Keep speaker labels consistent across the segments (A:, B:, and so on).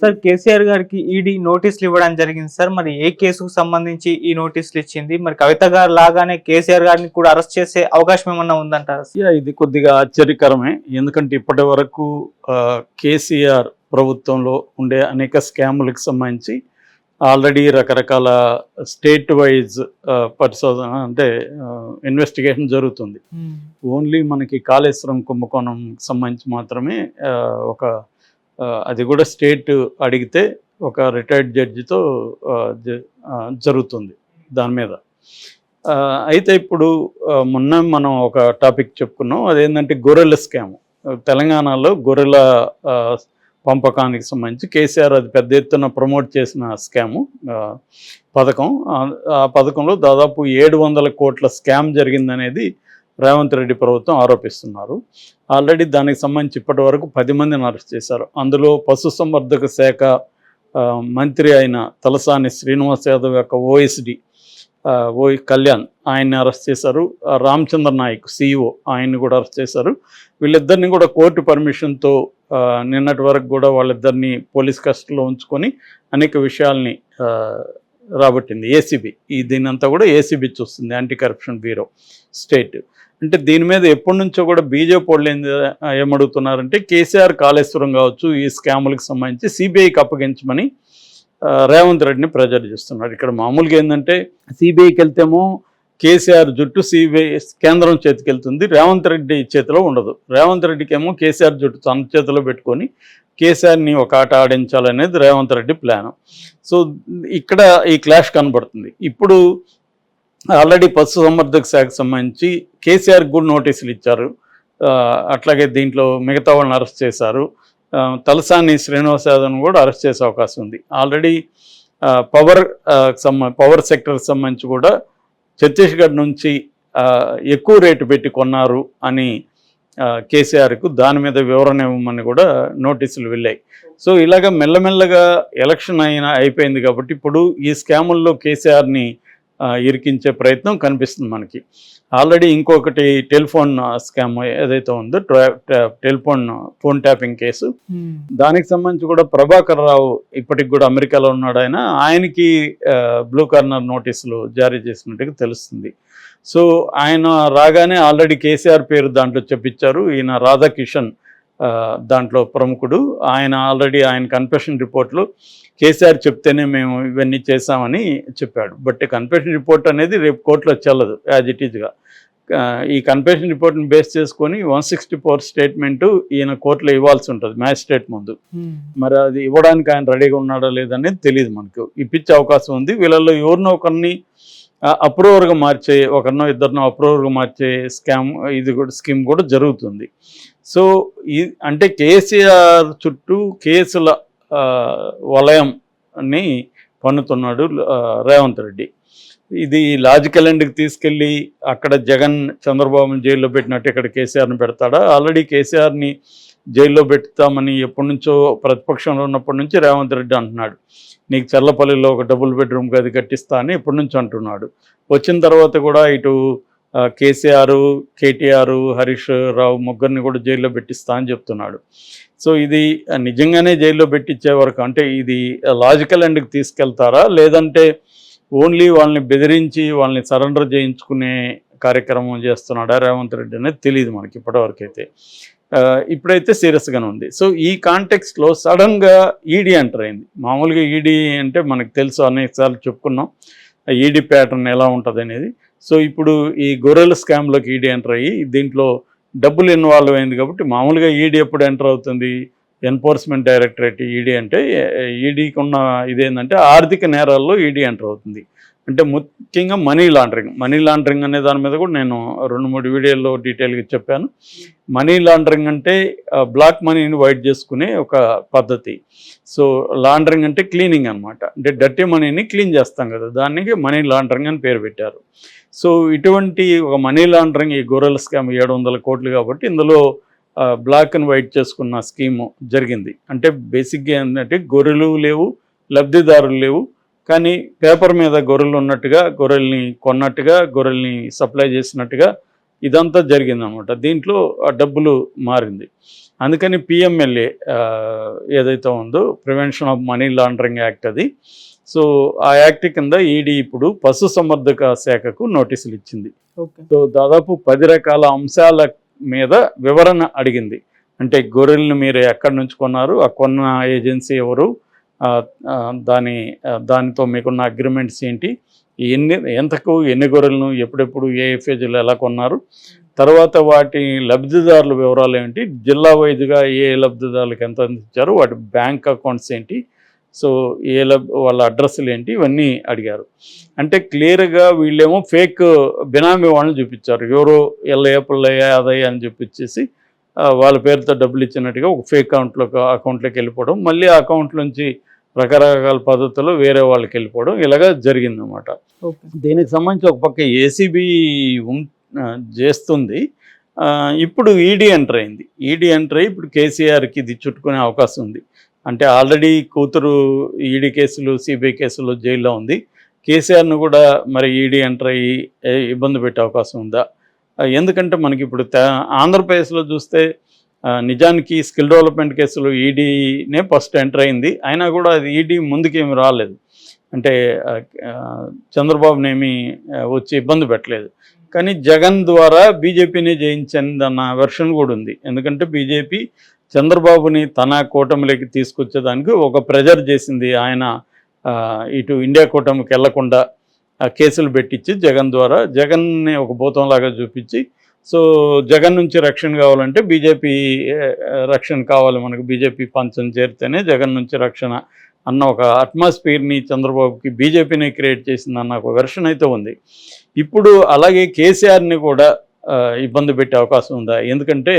A: Sir KCR గారికి ED నోటీసులు ఇవ్వడం జరిగింది సార్. మరి ఏ కేసుకు సంబంధించి ఈ నోటీసులు ఇచ్చింది? మరి కవిత గారు లాగానే కేసీఆర్ గారిని కూడా అరెస్ట్ చేసే అవకాశం ఏమన్నా ఉందంటారా
B: ఇది కొద్దిగా ఆశ్చర్యకరమే. ఎందుకంటే ఇప్పటి వరకు కేసీఆర్ ప్రభుత్వంలో ఉండే అనేక స్కాములకు సంబంధించి ఆల్రెడీ రకరకాల స్టేట్ వైజ్ పరిశోధన అంటే ఇన్వెస్టిగేషన్ జరుగుతుంది. ఓన్లీ మనకి కాళేశ్వరం కుంభకోణం సంబంధించి మాత్రమే ఒక అది కూడా స్టేట్ అడిగితే ఒక రిటైర్డ్ జడ్జితో జ- జరుగుతుంది దాని మీద. అయితే ఇప్పుడు మొన్న మనం ఒక టాపిక్ చెప్పుకున్నాం. అదేంటంటే గొర్రెల స్కామ్. తెలంగాణలో గొర్రెల పంపకానికి సంబంధించి కేసీఆర్ అది పెద్ద ఎత్తున ప్రమోట్ చేసిన స్కాము పథకం. ఆ- ఆ పథకంలో దాదాపు ఏడు వందల కోట్ల స్కామ్ జరిగిందనేది రేవంత్ రెడ్డి ప్రభుత్వం ఆరోపిస్తున్నారు. ఆల్రెడీ దానికి సంబంధించి ఇప్పటి వరకు పది మందిని అరెస్ట్ చేశారు. అందులో పశుసంవర్ధక శాఖ మంత్రి అయిన తలసాని శ్రీనివాస్ యాదవ్ యొక్క ఓఎస్డి ఓ కళ్యాణ్ ఆయన్ని అరెస్ట్ చేశారు. రామచంద్ర నాయక్ సిఇఓ ఆయన్ని కూడా అరెస్ట్ చేశారు. వీళ్ళిద్దరిని కూడా కోర్టు పర్మిషన్తో నిన్నటి వరకు కూడా వాళ్ళిద్దరిని పోలీస్ కస్టడీలో ఉంచుకొని అనేక విషయాల్ని రాబట్టింది ఏసీబీ ఈ దీనంతా కూడా ఏసీబీ చూస్తుంది యాంటీ కరప్షన్ బ్యూరో స్టేట్ అంటే దీని మీద ఎప్పటి నుంచో కూడా బీజేపీ వాళ్ళు ఏం ఏమడుగుతున్నారంటే కేసీఆర్ కాళేశ్వరం కావచ్చు ఈ స్కాములకు సంబంధించి సిబిఐకి అప్పగించమని రేవంత్ రెడ్డిని ప్రెజర్ చేస్తున్నారు. ఇక్కడ మామూలుగా ఏంటంటే సిబిఐకి వెళ్తేమో కేసీఆర్ జుట్టు సిబిఐ కేంద్రం చేతికెళ్తుంది. రేవంత్ రెడ్డి చేతిలో ఉండదు. రేవంత్ రెడ్డికి ఏమో కేసీఆర్ జుట్టు తన చేతిలో పెట్టుకొని కేసీఆర్ని ఒక ఆట ఆడించాలనేది రేవంత్ రెడ్డి ప్లాన్. సో ఇక్కడ ఈ క్లాష్ కనబడుతుంది. ఇప్పుడు ఆల్రెడీ పశు సంవర్ధక శాఖకు సంబంధించి కేసీఆర్ కూడా నోటీసులు ఇచ్చారు. అట్లాగే దీంట్లో మిగతా వాళ్ళని అరెస్ట్ చేశారు. తలసాని శ్రీనివాస్ యాదవ్ను కూడా అరెస్ట్ చేసే అవకాశం ఉంది. ఆల్రెడీ పవర్ సంబ పవర్ సెక్టర్కి సంబంధించి కూడా ఛత్తీస్గఢ్ నుంచి ఎక్కువ రేటు పెట్టి కొన్నారు అని కేసీఆర్కు దాని మీద వివరణ ఇవ్వమని కూడా నోటీసులు వెళ్ళాయి. సో ఇలాగ మెల్లమెల్లగా ఎలక్షన్ అయినా అయిపోయింది కాబట్టి ఇప్పుడు ఈ స్కాముల్లో కేసీఆర్ని ఇరికించే ప్రయత్నం కనిపిస్తుంది మనకి. ఆల్రెడీ ఇంకొకటి టెలిఫోన్ స్కామ్ ఏదైతే ఉందో టెలిఫోన్ ఫోన్ ట్యాపింగ్ కేసు. దానికి సంబంధించి కూడా ప్రభాకర్ రావు ఇప్పటికి కూడా అమెరికాలో ఉన్నాడు ఆయన. ఆయనకి బ్లూ కార్నర్ నోటీసులు జారీ చేసినట్టుగా తెలుస్తుంది. సో ఆయన రాగానే ఆల్రెడీ కేసీఆర్ పేరు దాంట్లో చెప్పించారు. ఈయన రాధాకిషన్ దాంట్లో ప్రముఖుడు. ఆయన ఆల్రెడీ ఆయన కన్ఫెషన్ రిపోర్ట్లో కేసీఆర్ చెప్తేనే మేము ఇవన్నీ చేశామని చెప్పాడు. బట్ కన్ఫెషన్ రిపోర్ట్ అనేది రేపు కోర్టులో చెల్లదు యాజ్ ఇట్ ఈజ్గా. ఈ కన్ఫెషన్ రిపోర్ట్ని బేస్ చేసుకొని వన్ సిక్స్టీ ఫోర్ స్టేట్మెంటు ఈయన కోర్టులో ఇవ్వాల్సి ఉంటుంది మ్యాజిస్ట్రేట్ ముందు. మరి అది ఇవ్వడానికి ఆయన రెడీగా ఉన్నాడో లేదనేది తెలియదు మనకు. ఇప్పించే అవకాశం ఉంది. వీళ్ళల్లో ఎవరినో ఒకరిని అప్రూవర్గా మార్చే ఒకరినో ఇద్దరినో అప్రూవర్గా మార్చే స్కామ్ ఇది కూడా స్కీమ్ కూడా జరుగుతుంది. సో ఈ అంటే కేసీఆర్ చుట్టూ కేసుల వలయంని పన్నుతున్నాడు రేవంత్ రెడ్డి. ఇది లాజికల్ ఎండ్కి తీసుకెళ్ళి అక్కడ జగన్ చంద్రబాబుని జైల్లో పెట్టినట్టు ఇక్కడ కేసీఆర్ని పెడతాడా? ఆల్రెడీ కేసీఆర్ని జైల్లో పెడతామని ఎప్పటి నుంచో ప్రతిపక్షంలో ఉన్నప్పటి నుంచి రేవంత్ రెడ్డి అంటున్నాడు. నీకు చల్లపల్లిలో ఒక డబుల్ బెడ్రూమ్ గది కట్టిస్తా అని ఎప్పటి నుంచి అంటున్నాడు. వచ్చిన తర్వాత కూడా ఇటు కేసీఆర్ కేటీఆర్ హరీష్ రావు ముగ్గురిని కూడా జైల్లో పెట్టిస్తా అని చెప్తున్నాడు. సో ఇది నిజంగానే జైల్లో పెట్టించే వరకు అంటే ఇది లాజికల్ ఎండ్కి తీసుకెళ్తారా? లేదంటే ఓన్లీ వాళ్ళని బెదిరించి వాళ్ళని సరెండర్ చేయించుకునే కార్యక్రమం చేస్తున్నాడా రేవంత్ రెడ్డి అనేది తెలియదు మనకి ఇప్పటివరకైతే. ఇప్పుడైతే సీరియస్గానే ఉంది. సో ఈ కాంటెక్స్ట్లో సడన్గా ఈడీ ఎంటర్ అయింది. మామూలుగా ఈడీ అంటే మనకు తెలుసు అనేకసార్లు చెప్పుకున్నాం. ఈడీ ప్యాటర్న్ ఎలా ఉంటుంది అనేది. సో ఇప్పుడు ఈ గొర్రెల స్కామ్లోకి ఈడీ ఎంటర్ అయ్యి దీంట్లో డబ్బులు ఇన్వాల్వ్ అయింది కాబట్టి మామూలుగా ఈడీ ఎప్పుడు ఎంటర్ అవుతుంది? ఎన్ఫోర్స్మెంట్ డైరెక్టరేట్ ఈడీ అంటే ఈడీకి ఉన్న ఇదేంటంటే ఆర్థిక నేరాల్లో ఈడీ ఎంటర్ అవుతుంది. అంటే ముఖ్యంగా మనీ లాండరింగ్. మనీ లాండరింగ్ అనే దాని మీద కూడా నేను రెండు మూడు వీడియోల్లో డీటెయిల్గా చెప్పాను. మనీ లాండరింగ్ అంటే బ్లాక్ మనీని వైట్ చేసుకునే ఒక పద్ధతి. సో లాండరింగ్ అంటే క్లీనింగ్ అన్నమాట. అంటే డర్టీ మనీని క్లీన్ చేస్తాం కదా దానికి మనీ లాండరింగ్ అని పేరు పెట్టారు. సో ఇటువంటి ఒక మనీ లాండరింగ్ ఈ గొర్రెల స్కామ్ ఏడు వందల కోట్లు కాబట్టి ఇందులో బ్లాక్ అండ్ వైట్ చేసుకున్న స్కీము జరిగింది. అంటే బేసిక్గా ఏంటంటే గొర్రెలు లేవు లబ్ధిదారులు లేవు కానీ పేపర్ మీద గొర్రెలు ఉన్నట్టుగా గొర్రెల్ని కొన్నట్టుగా గొర్రెల్ని సప్లై చేసినట్టుగా ఇదంతా జరిగింది అనమాట దీంట్లో ఆ డబ్బులు మారింది. అందుకని పిఎంఎల్ఏ ఏదైతే ఉందో prevention of money laundering act అది. సో ఆ యాక్ట్ కింద ఈడీ ఇప్పుడు పశు సంవర్ధక శాఖకు నోటీసులు ఇచ్చింది. సో దాదాపు పది రకాల అంశాల మీద వివరణ అడిగింది. అంటే గొర్రెలను మీరు ఎక్కడి నుంచి కొన్నారు? ఆ కొన్న ఏజెన్సీ ఎవరు? దాని దానితో మీకున్న అగ్రిమెంట్స్ ఏంటి? ఎన్ని ఎంతకు ఎన్ని గొర్రెలను ఎప్పుడెప్పుడు ఏ ఫేజ్లో ఎలా కొన్నారు? తర్వాత వాటి లబ్ధిదారుల వివరాలు ఏంటి జిల్లా వైద్యుగా ఏ లబ్ధిదారులకు ఎంత అందించారు? వాటి బ్యాంక్ అకౌంట్స్ ఏంటి? సో ఏ లబ్ వాళ్ళ అడ్రస్లు ఏంటి? ఇవన్నీ అడిగారు. అంటే క్లియర్గా వీళ్ళేమో ఫేక్ బినామీ వాళ్ళని చూపించారు. ఎవరో ఎల్లయ్య పుల్లయ్య అదయ్య అని చూపించేసి వాళ్ళ పేరుతో డబ్బులు ఇచ్చినట్టుగా ఒక ఫేక్ అకౌంట్లో అకౌంట్లోకి వెళ్ళిపోవడం. మళ్ళీ ఆ అకౌంట్ నుంచి రకరకాల పద్ధతుల్లో వేరే వాళ్ళకి వెళ్ళిపోవడం ఇలాగా జరిగిందన్నమాట.
A: ఓకే.
B: దీనికి సంబంధించి ఒక పక్క ఏసీబీ చేస్తుంది. ఇప్పుడు ఈడీ ఎంటర్ అయింది. ఈడీ ఎంటర్ అయ్యి ఇప్పుడు కేసీఆర్కి ఇది చుట్టుకునే అవకాశం ఉంది. అంటే ఆల్రెడీ కూతురు ఈడీ కేసులు సిబిఐ కేసులు జైల్లో ఉంది. కేసీఆర్ను కూడా మరి ఈడీ ఎంటర్ అయ్యి ఇబ్బంది పెట్టే అవకాశం ఉందా? ఎందుకంటే మనకి ఇప్పుడు ఆంధ్రప్రదేశ్లో చూస్తే నిజానికి స్కిల్ డెవలప్మెంట్ కేసులు ఈడీనే ఫస్ట్ ఎంటర్ అయింది. అయినా కూడా అది ఈడీ ముందుకేమి రాలేదు. అంటే చంద్రబాబునేమి వచ్చి ఇబ్బంది పెట్టలేదు. కానీ జగన్ ద్వారా బీజేపీని జయించిందన్న వెర్షన్ కూడా ఉంది. ఎందుకంటే బీజేపీ చంద్రబాబుని తన కూటమిలోకి తీసుకొచ్చేదానికి ఒక ప్రెజర్ చేసింది. ఆయన ఇటు ఇండియా కూటమికి వెళ్ళకుండా ఆ, కేసులు పెట్టించి జగన్ ద్వారా జగన్ని ఒక భూతంలాగా చూపించి సో జగన్ నుంచి రక్షణ కావాలంటే బీజేపీ రక్షణ కావాలి మనకు. బీజేపీ పంచం చేరితేనే జగన్ నుంచి రక్షణ అన్న ఒక అట్మాస్ఫియర్ని చంద్రబాబుకి బీజేపీని క్రియేట్ చేసిందన్న ఒక వెర్షన్ అయితే ఉంది. ఇప్పుడు అలాగే కేసీఆర్ని కూడా ఇబ్బంది పెట్టే అవకాశం ఉందా? ఎందుకంటే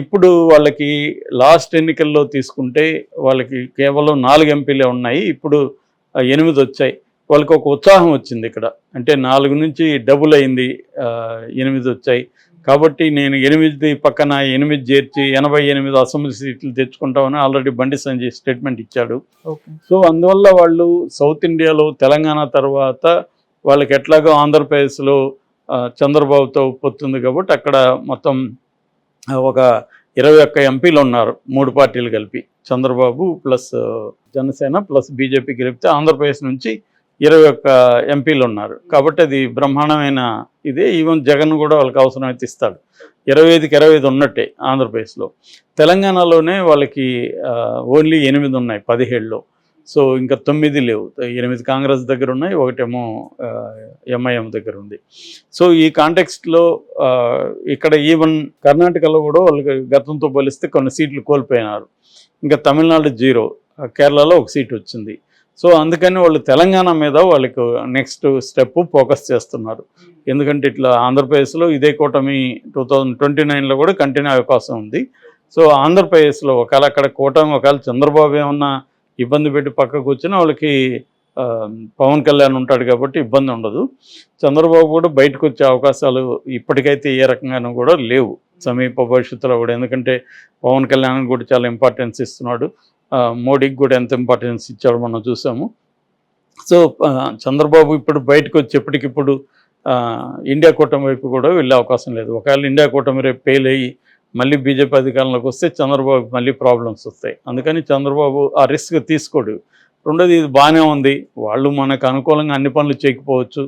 B: ఇప్పుడు వాళ్ళకి లాస్ట్ ఎన్నికల్లో తీసుకుంటే వాళ్ళకి కేవలం నాలుగు ఎంపీలే ఉన్నాయి. ఇప్పుడు ఎనిమిది వచ్చాయి. వాళ్ళకి ఒక ఉత్సాహం వచ్చింది ఇక్కడ. అంటే నాలుగు నుంచి డబుల్ అయింది ఎనిమిది వచ్చాయి. కాబట్టి నేను ఎనిమిది పక్కన ఎనిమిది చేర్చి ఎనభై ఎనిమిది అసెంబ్లీ సీట్లు తెచ్చుకుంటామని ఆల్రెడీ బండి సంజయ్ స్టేట్మెంట్ ఇచ్చాడు. సో అందువల్ల వాళ్ళు సౌత్ ఇండియాలో తెలంగాణ తర్వాత వాళ్ళకి ఎట్లాగో ఆంధ్రప్రదేశ్లో చంద్రబాబుతో పొత్తుంది కాబట్టి అక్కడ మొత్తం ఒక ఇరవై ఒక్క ఎంపీలు ఉన్నారు మూడు పార్టీలు కలిపి. Chandrababu plus Janasena plus BJP కలిపితే ఆంధ్రప్రదేశ్ నుంచి ఇరవై ఒక్క ఎంపీలు ఉన్నారు. కాబట్టి అది బ్రహ్మాండమైన ఇదే. ఈవెన్ జగన్ కూడా వాళ్ళకి అవసరమైతే ఇస్తాడు. ఇరవై ఐదుకి ఇరవై ఐదు ఉన్నట్టే ఆంధ్రప్రదేశ్లో. తెలంగాణలోనే వాళ్ళకి ఓన్లీ ఎనిమిది ఉన్నాయి పదిహేడులో. సో ఇంకా తొమ్మిది లేవు. ఎనిమిది కాంగ్రెస్ దగ్గర ఉన్నాయి ఒకటేమో ఎంఐఎం దగ్గర ఉంది. సో ఈ కాంటెక్స్ట్లో ఇక్కడ ఈవెన్ కర్ణాటకలో కూడా వాళ్ళకి గతంతో పోలిస్తే కొన్ని సీట్లు కోల్పోయినారు. ఇంకా తమిళనాడు జీరో కేరళలో ఒక సీట్ వచ్చింది. సో అందుకని వాళ్ళు తెలంగాణ మీద వాళ్ళకు నెక్స్ట్ స్టెప్ ఫోకస్ చేస్తున్నారు. ఎందుకంటే ఇట్లా ఆంధ్రప్రదేశ్లో ఇదే కూటమి టూ థౌజండ్ ట్వంటీ నైన్లో కూడా కంటిన్యూ అవకాశం ఉంది. సో ఆంధ్రప్రదేశ్లో ఒకవేళ అక్కడ కూటమి ఒకవేళ చంద్రబాబు ఏమన్నా ఇబ్బంది పెట్టి పక్కకు వచ్చినా వాళ్ళకి పవన్ కళ్యాణ్ ఉంటాడు కాబట్టి ఇబ్బంది ఉండదు. చంద్రబాబు కూడా బయటకు వచ్చే అవకాశాలు ఇప్పటికైతే ఏ రకంగానూ కూడా లేవు. సమీప భవిష్యత్తులో కూడా. ఎందుకంటే పవన్ కళ్యాణ్ కూడా చాలా ఇంపార్టెన్స్ ఇస్తున్నాడు. మోడీకి కూడా ఎంత ఇంపార్టెన్స్ ఇచ్చాడో మనం చూసాము. సో చంద్రబాబు ఇప్పుడు బయటకు వచ్చేప్పటికిప్పుడు ఇండియా కూటమి వైపు కూడా వెళ్ళే అవకాశం లేదు. ఒకవేళ ఇండియా కూటమి రేపు ఫెయిల్ అయ్యి మళ్ళీ బీజేపీ అధికారంలోకి వస్తే చంద్రబాబు మళ్ళీ ప్రాబ్లమ్స్ వస్తాయి. అందుకని చంద్రబాబు ఆ రిస్క్ తీసుకోడు. రెండోది ఇది బాగానే ఉంది. వాళ్ళు మనకు అనుకూలంగా అన్ని పనులు చేయకపోవచ్చు.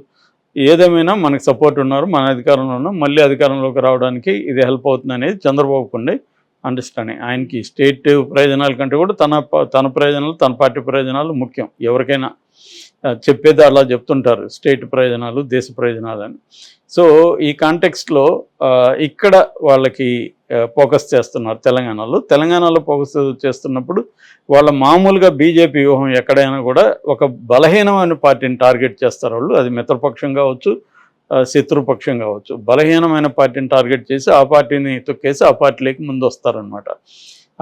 B: ఏదేమైనా మనకు సపోర్ట్ ఉన్నారు మన అధికారంలో ఉన్నాం మళ్ళీ అధికారంలోకి రావడానికి ఇది హెల్ప్ అవుతుంది అనేది చంద్రబాబుకు ఉండే అండర్స్టాండింగ్ ఆయనకి స్టేట్ ప్రయోజనాల కంటే కూడా తన ప- తన ప్రయోజనాలు తన పార్టీ ప్రయోజనాలు ముఖ్యం. ఎవరికైనా చెప్పేది అలా చెప్తుంటారు స్టేట్ ప్రయోజనాలు దేశ ప్రయోజనాలు అని. సో ఈ కాంటెక్స్ట్లో ఇక్కడ వాళ్ళకి ఫోకస్ చేస్తున్నారు తెలంగాణలో. తెలంగాణలో ఫోకస్ చేస్తున్నప్పుడు వాళ్ళ మామూలుగా బీజేపీ వ్యూహం ఎక్కడైనా కూడా ఒక బలహీనమైన పార్టీని టార్గెట్ చేస్తారు వాళ్ళు. అది మిత్రపక్షం కావచ్చు శత్రుపక్షం కావచ్చు. బలహీనమైన పార్టీని టార్గెట్ చేసి ఆ పార్టీని తొక్కేసి ఆ పార్టీలోకి ముందు వస్తారనమాట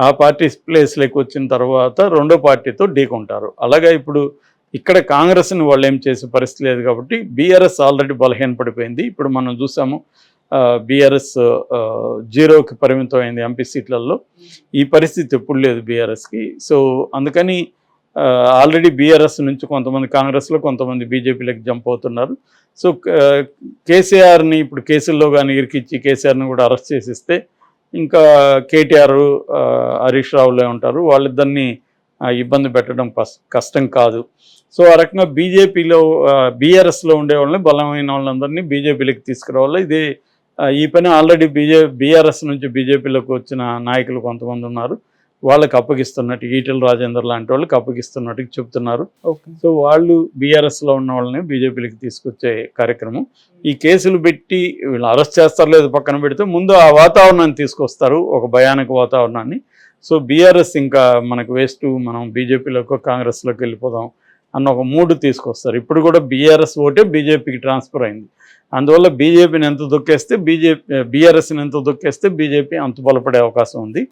B: ఆ పార్టీ ప్లేస్లోకి వచ్చిన తర్వాత రెండో పార్టీతో ఢీకొంటారు. అలాగే ఇప్పుడు ఇక్కడ కాంగ్రెస్ని వాళ్ళు ఏం చేసే పరిస్థితి లేదు కాబట్టి బీఆర్ఎస్ ఆల్రెడీ బలహీనపడిపోయింది ఇప్పుడు మనం చూసాము బీఆర్ఎస్ జీరోకి పరిమితం అయింది ఎంపీ సీట్లలో. ఈ పరిస్థితి ఎప్పుడు లేదు బీఆర్ఎస్కి. సో అందుకని ఆల్రెడీ బీఆర్ఎస్ నుంచి కొంతమంది కాంగ్రెస్లో కొంతమంది బీజేపీలోకి జంప్ అవుతున్నారు. సో కేసీఆర్ని ఇప్పుడు కేసుల్లో కానీ ఇరికిచ్చి కేసీఆర్ని కూడా అరెస్ట్ చేసిస్తే ఇంకా కేటీఆర్ హరీష్ రావులే ఉంటారు. వాళ్ళిద్దరిని ఇబ్బంది పెట్టడం కస్- కష్టం కాదు. సో ఆ రకంగా బీజేపీలో బీఆర్ఎస్లో ఉండే వాళ్ళని బలమైన వాళ్ళందరినీ బీజేపీలోకి తీసుకురావాలి. ఇది ఈ పని ఆల్రెడీ బీజే బీఆర్ఎస్ నుంచి బీజేపీలోకి వచ్చిన నాయకులు కొంతమంది ఉన్నారు. వాళ్ళకి అప్పగిస్తున్నట్టు ఈటెల రాజేందర్ లాంటి వాళ్ళకి అప్పగిస్తున్నట్టు చెప్తున్నారు. సో వాళ్ళు బీఆర్ఎస్లో ఉన్న వాళ్ళని బీజేపీలోకి తీసుకొచ్చే కార్యక్రమం. ఈ కేసులు పెట్టి వీళ్ళు అరెస్ట్ చేస్తారు లేదు పక్కన పెడితే ముందు ఆ వాతావరణాన్ని తీసుకొస్తారు ఒక భయానక వాతావరణాన్ని. సో బీఆర్ఎస్ ఇంకా మనకు వేస్ట్ మనం బీజేపీలోకి కాంగ్రెస్లోకి వెళ్ళిపోదాం అన్న ఒక మూడు తీసుకొస్తారు. ఇప్పుడు కూడా బీఆర్ఎస్ ఓటే బీజేపీకి ట్రాన్స్ఫర్ అయింది. అందువల్ల బీజేపీని ఎంత దొక్కేస్తే బీజేపీ బీఆర్ఎస్ని ఎంత దొక్కేస్తే బీజేపీ అంత బలపడే అవకాశం ఉంది.